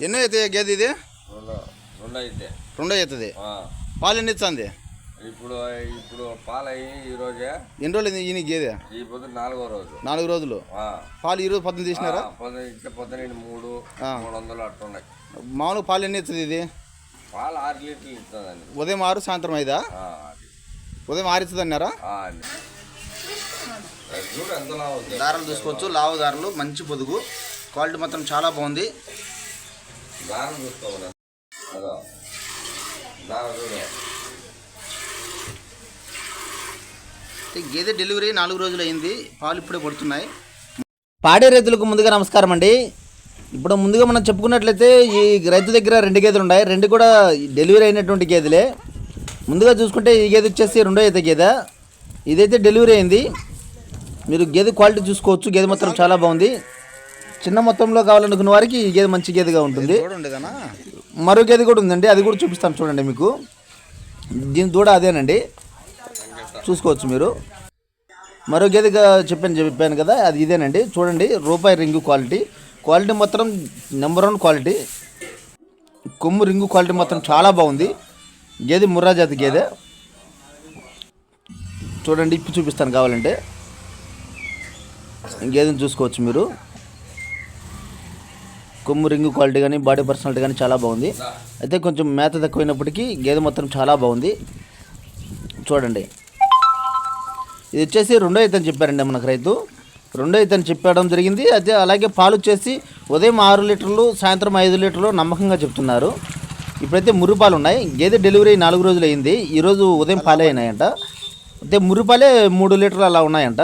ఎన్నో అవుతాయి గేదె ఇది? రెండు అవుతుంది ఆ, పాలు ఎన్ని ఇస్తుంది ఇప్పుడు ఇప్పుడు పాలయ్యి ఈ రోజే. ఎన్ని రోజులు ఈయన గేదె? ఈ పొద్దు నాలుగో రోజు. నాలుగు రోజులు. ఆ, పాలు ఈరోజు పొద్దున తీసినారా? ఆ, పొద్దు ఇట్లా పొద్దున మూడు. మూడు వందలు అట్టున్నాయి మామూలుగా పాలు ఎన్ని ఇస్తుంది ఇది? పాలు ఆరు లీటర్లు ఇస్తుందండి. ఉదయం ఆరు సాయంత్రం ఐదా. ఉదయం ఆరు ఇస్తుంది అన్నారా దారాలు చూసుకోవచ్చు లావు దారాలు మంచి పొదుగు. క్వాలిటీ మాత్రం చాలా బాగుంది. గేదె డెలివరీ నాలుగు రోజులు అయింది. పాలు ఇప్పుడే పడుతున్నాయి. పాడే రైతులకు ముందుగా నమస్కారం అండి. ఇప్పుడు ముందుగా మనం చెప్పుకున్నట్లయితే ఈ రైతు దగ్గర రెండు గేదెలు ఉన్నాయి. రెండు కూడా డెలివరీ అయినటువంటి గేదెలే. ముందుగా చూసుకుంటే ఈ గేదె వచ్చేసి రెండో అయితే గేదె. ఇదైతే డెలివరీ అయింది. మీరు గేదె క్వాలిటీ చూసుకోవచ్చు. గేదె మొత్తం చాలా బాగుంది. చిన్న మొత్తంలో కావాలనుకున్న వారికి ఈ గేదె మంచి గేదెగా ఉంటుంది. మరో గేదె కూడా ఉందండి అది కూడా చూపిస్తాను చూడండి మీకు. దీని దూడ అదేనండి. చూసుకోవచ్చు మీరు. మరో గేదెగా చెప్పాను చెప్పాను కదా అది ఇదేనండి. చూడండి రూపాయి రింగు క్వాలిటీ. క్వాలిటీ మాత్రం నెంబర్ వన్ క్వాలిటీ. కొమ్ము రింగు క్వాలిటీ మాత్రం చాలా బాగుంది. గేదె ముర్రా జాతి గేదె. చూడండి ఇప్పి చూపిస్తాను కావాలంటే. గేదెని చూసుకోవచ్చు మీరు. కొమ్ము రింగు క్వాలిటీ కానీ బాడీ పర్సనాలిటీ కానీ చాలా బాగుంది. అయితే కొంచెం మేత తక్కువైనప్పటికీ గేదె మొత్తం చాలా బాగుంది. చూడండి. ఇది వచ్చేసి రెండో అయితే చెప్పారండి మనకు రైతు. రెండో అయితే చెప్పడం జరిగింది. అయితే అలాగే పాలు వచ్చేసి ఉదయం ఆరు లీటర్లు సాయంత్రం ఐదు లీటర్లు నమ్మకంగా చెప్తున్నారు. ఇప్పుడైతే మురుపాలు ఉన్నాయి. గేదె డెలివరీ నాలుగు రోజులు అయింది. ఈరోజు ఉదయం పాలే అయినాయంట. అయితే మురుపాలే మూడు లీటర్లు అలా ఉన్నాయంట.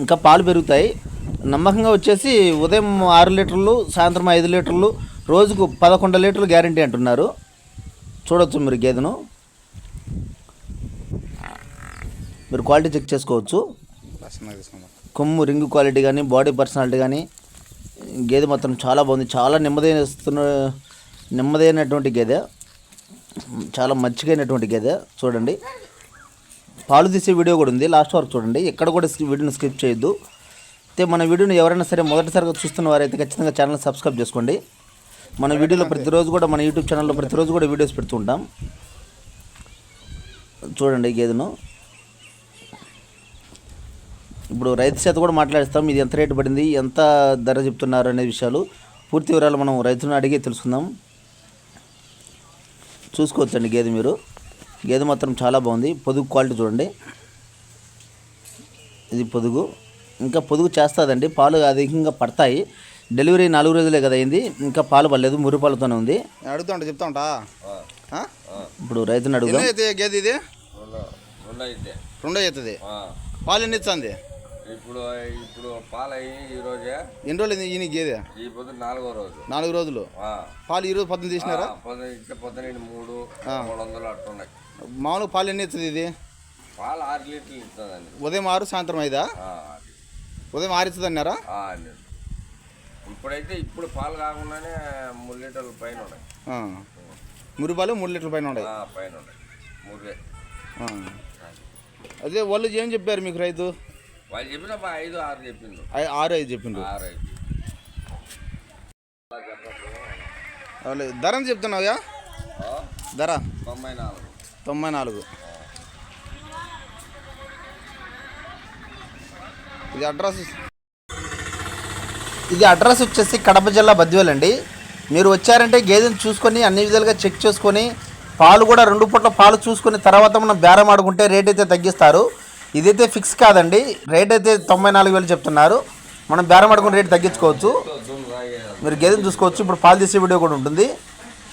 ఇంకా పాలు పెరుగుతాయి. నమ్మకంగా వచ్చేసి ఉదయం ఆరు లీటర్లు సాయంత్రం ఐదు లీటర్లు రోజుకు పదకొండు లీటర్లు గ్యారంటీ అంటున్నారు. చూడవచ్చు మీరు గేదెను. మీరు క్వాలిటీ చెక్ చేసుకోవచ్చు. కొమ్ము రింగ్ క్వాలిటీ కానీ బాడీ పర్సనాలిటీ కానీ గేదె మాత్రం చాలా బాగుంది. చాలా నెమ్మదైన నెమ్మదైనటువంటి గేదె. చాలా మచ్చికైనటువంటి గేదె. చూడండి. పాలు తీసే వీడియో కూడా ఉంది. లాస్ట్ వరకు చూడండి. ఎక్కడ కూడా వీడియోని స్కిప్ చేయొద్దు. అయితే మన వీడియోని ఎవరైనా సరే మొదటిసారిగా చూస్తున్న వారైతే ఖచ్చితంగా ఛానల్ సబ్స్క్రైబ్ చేసుకోండి. మన వీడియోలో ప్రతిరోజు కూడా మన యూట్యూబ్ ఛానల్లో ప్రతిరోజు కూడా వీడియోస్ పెడుతూ ఉంటాం చూడండి గేదెను. ఇప్పుడు రైతు చేత కూడా మాట్లాడిస్తాం ఇది ఎంత రేటు పడింది ఎంత ధర చెప్తున్నారు అనే విషయాలు. పూర్తి వివరాలు మనం రైతులను అడిగి తెలుసుకుందాం. చూసుకోవచ్చండి గేదె మీరు. గేదె మాత్రం చాలా బాగుంది. పొదుగు క్వాలిటీ చూడండి. ఇది పొదుగు. ఇంకా పొదుగు చేస్తుందండి. పాలు అధికంగా పడతాయి. డెలివరీ నాలుగు రోజులే కదా అయింది. ఇంకా పాలు పడలేదు. మురి పాలతోనే ఉంది. అడుగుతా చెప్తా ఉంటా ఆ, ఇప్పుడు రైతుని అడుగుదాం. గేదె ఇది? రెండు అవుతుంది. ఆ, పాలు ఎన్ని ఇస్తుంది? ఇప్పుడు ఇప్పుడు పాలయ్యి ఈ రోజే. ఎన్ని రోజులు ఈయన గేదె? ఈ పొద్దు నాలుగో రోజు. నాలుగు రోజులు. ఆ, పాలు ఈరోజు పొద్దున తీసినారా? పొద్దున పొద్దున మూడు మూడు వందలు అట్టున్నాయి మామూలుగా పాలు ఎన్ని ఇస్తుంది ఇది? పాలు ఆరు లీటర్లు ఇస్తుందండి. ఉదయం ఆరు సాయంత్రం ఐదా. ఉదయం ఆరు ఇస్తుంది అన్నారా. ఇప్పుడైతే ఇప్పుడు పాలు కాకుండానే మూడు లీటర్ల పైన ఉన్నాయి. మురి పాలు మూడు లీటర్ల పైన ఉన్నాయి. ఆ, పైన ఉన్నాయి. అదే వాళ్ళు ఏం చెప్పారు మీకు రైతు? వాళ్ళు చెప్పిన ఐదు ఆరు చెప్పిండు ఆరు ఐదు చెప్పిండు ఆరు ఐదు. వాళ్ళు ధర ఎంత చెప్తున్నావుగా ధర? తొంభై నాలుగు. తొంభై నాలుగు. ఇది అడ్రస్ ఇది అడ్రస్ వచ్చేసి కడప జిల్లా బద్వేల్ అండి మీరు వచ్చారంటే గేదెని చూసుకొని అన్ని విధాలుగా చెక్ చేసుకొని పాలు కూడా రెండు పూట్ల పాలు చూసుకుని తర్వాత మనం బేరం ఆడుకుంటే రేట్ అయితే తగ్గిస్తారు. ఇదైతే ఫిక్స్ కాదండి. రేట్ అయితే తొంభై నాలుగు వేలు చెప్తున్నారు. మనం బేరం ఆడుకుని రేట్ తగ్గించుకోవచ్చు. మీరు గేదెని చూసుకోవచ్చు. ఇప్పుడు పాలు తీసే వీడియో కూడా ఉంటుంది.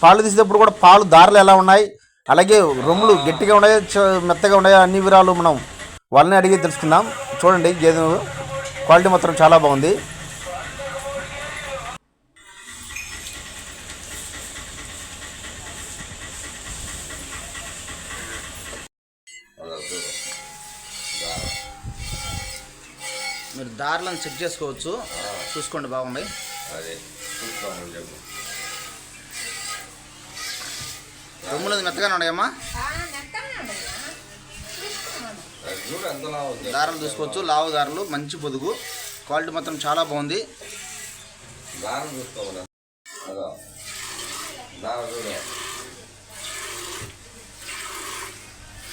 పాలు తీసేటప్పుడు కూడా పాలు దారులు ఎలా ఉన్నాయి? అలాగే రొమ్ములు గట్టిగా ఉన్నాయో మెత్తగా ఉన్నాయో అన్ని వివరాలు మనం వాళ్ళని అడిగి తెలుసుకుందాం. చూడండి గేదె క్వాలిటీ మాత్రం చాలా బాగుంది. మీరు దారులను చెక్ చేసుకోవచ్చు. చూసుకోండి బాగున్నాయి రొమ్ములు మెత్తగానే ఉన్నాయమ్మా అది చూడు ఎంతలా ఉంది దారాలు చూసుకోవచ్చు లావు దారాలు మంచి పొదుగు. క్వాలిటీ మాత్రం చాలా బాగుంది. దారం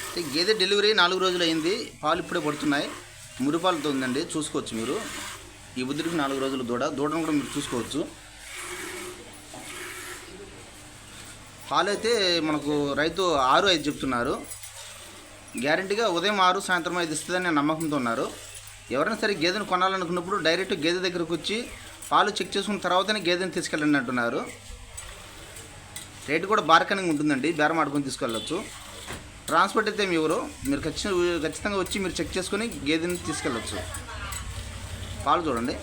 అయితే గేదె డెలివరీ నాలుగు రోజులు అయింది. పాలు ఇప్పుడే పడుతున్నాయి. మురిపాలతో ఉందండి. చూసుకోవచ్చు మీరు. ఈ బుద్ధుడికి నాలుగు రోజులు దూడ. దూడను కూడా మీరు చూసుకోవచ్చు. పాలు అయితే మనకు రైతు ఆరు ఐదు చెప్తున్నారు. గ్యారంటీగా ఉదయం ఆరు సాయంత్రం ఐదు ఇస్తుందని నమ్మకంతో ఉన్నారు. ఎవరైనా సరే గేదెను కొనాలనుకున్నప్పుడు డైరెక్ట్ గేదె దగ్గరకు వచ్చి పాలు చెక్ చేసుకున్న తర్వాతనే గేదెని తీసుకెళ్ళండి అంటున్నారు. రేటు కూడా బార్కనింగ్ ఉంటుందండి. బేరం ఆడుకొని తీసుకెళ్ళచ్చు. ట్రాన్స్పోర్ట్ అయితే మీ ఎవరు మీరు ఖచ్చితంగా ఖచ్చితంగా వచ్చి మీరు చెక్ చేసుకొని గేదెని తీసుకెళ్ళచ్చు. పాలు చూడండి.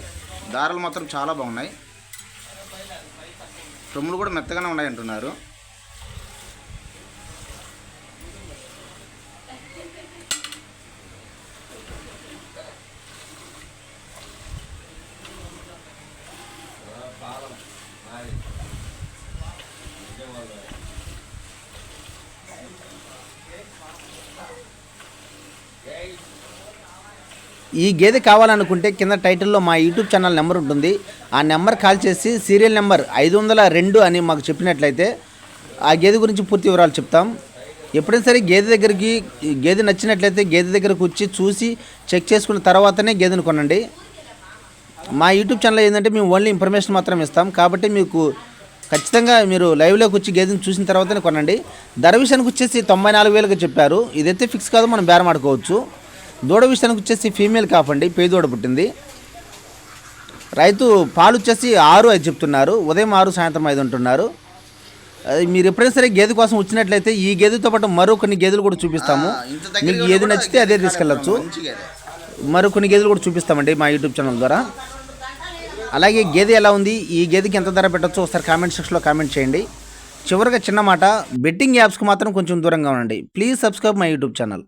దారాలు మాత్రం చాలా బాగున్నాయి. రొమ్ములు కూడా మెత్తగానే ఉన్నాయి అంటున్నారు ఈ గేదె కావాలనుకుంటే కింద టైటిల్లో మా యూట్యూబ్ ఛానల్ నెంబర్ ఉంటుంది. ఆ నెంబర్ కాల్ చేసి సీరియల్ నెంబర్ ఐదు వందల రెండు అని మాకు చెప్పినట్లయితే ఆ గేదె గురించి పూర్తి వివరాలు చెప్తాం. ఎప్పుడైనా సరే గేదె దగ్గరికి గేదె నచ్చినట్లయితే గేదె దగ్గరకు వచ్చి చూసి చెక్ చేసుకున్న తర్వాతనే గేదెను కొనండి. మా యూట్యూబ్ ఛానల్ ఏంటంటే మేము ఓన్లీ ఇన్ఫర్మేషన్ మాత్రం ఇస్తాం. కాబట్టి మీకు ఖచ్చితంగా మీరు లైవ్లోకి వచ్చి గేదెని చూసిన తర్వాతనే కొనండి. ధర విషయానికి వచ్చేసి తొంభై నాలుగు వేలకు చెప్పారు. ఇదైతే ఫిక్స్ కాదు మనం బేరం ఆడుకోవచ్చు. దూడ విషయానికి వచ్చేసి ఫీమేల్ కాపండి పేదోడ పుట్టింది. రైతు పాలు వచ్చేసి ఆరు ఐదు చెప్తున్నారు. ఉదయం ఆరు సాయంత్రం ఐదు అంటున్నారు. అది మీరు ఎప్పుడైనా సరే గేదె కోసం వచ్చినట్లయితే ఈ గేదెతో పాటు మరో కొన్ని గేదెలు కూడా చూపిస్తాము. మీకు ఏది నచ్చితే అదే తీసుకెళ్ళచ్చు. మరో కొన్ని గేదెలు కూడా చూపిస్తామండి మా యూట్యూబ్ ఛానల్ ద్వారా. అలాగే గేదె ఎలా ఉంది? ఈ గేదెకి ఎంత ధర పెట్టచ్చు ఒకసారి కామెంట్ సెక్షన్లో కామెంట్ చేయండి. చివరిగా చిన్న మాట బెట్టింగ్ యాప్స్కి మాత్రం కొంచెం దూరంగా ఉండండి. Please subscribe my YouTube channel.